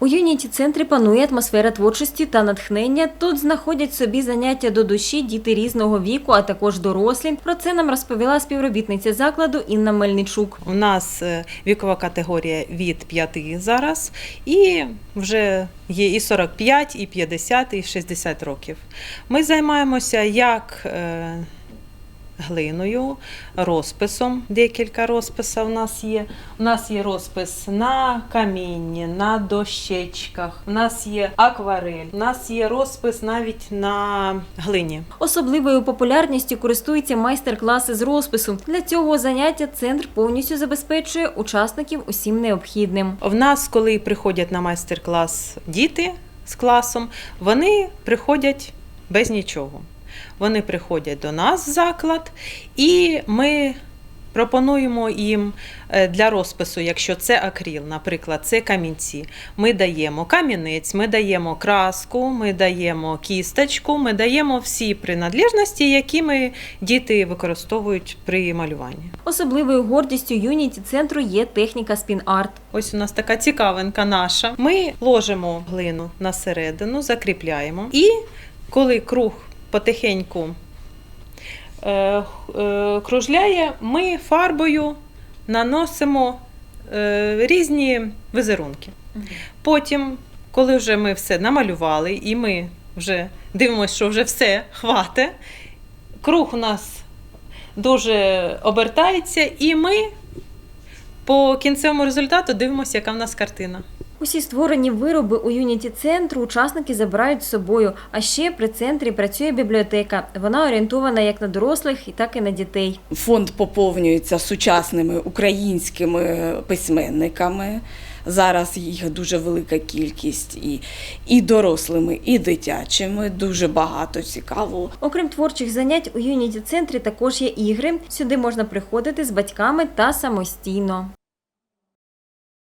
У юніті центрі панує атмосфера творчості та натхнення. Тут знаходять собі заняття до душі діти різного віку, а також дорослі. Про це нам розповіла співробітниця закладу Інна Мельничук. У нас е, вікова категорія від 5 зараз, і вже є і 45, і 50, і 60 років. Ми займаємося як е, глиною, розписом. Декілька розписів у нас є. У нас є розпис на камінні, на дощечках, у нас є акварель, у нас є розпис навіть на глині. Особливою популярністю користуються майстер-класи з розпису. Для цього заняття центр повністю забезпечує учасників усім необхідним. В нас, коли приходять на майстер-клас діти з класом, вони приходять без нічого. Вони приходять до нас в заклад, і ми пропонуємо їм е, для розпису, якщо це акріл, наприклад, це камінці. Ми даємо камінець, ми даємо краску, ми даємо кісточку, ми даємо всі принадлежності, які ми діти використовують при малюванні. Особливою гордістю юніті центру є техніка спін-арт. Ось у нас така цікавинка наша. Ми ложимо глину на середину, закріпляємо. І коли круг потихеньку е, е, кружляє, ми фарбою наносимо е, різні візерунки. Потім, коли вже ми все намалювали, і ми вже дивимося, що вже все хвате, круг у нас дуже обертається, і ми по кінцевому результату дивимося, яка в нас картина. Усі створені вироби у юніті центру учасники забирають з собою. А ще при центрі працює бібліотека. Вона орієнтована як на дорослих, так і на дітей. Фонд поповнюється сучасними українськими письменниками. Зараз їх дуже велика кількість і, і дорослими, і дитячими. Дуже багато цікавого. Окрім творчих занять, у юніті центрі також є ігри. Сюди можна приходити з батьками та самостійно.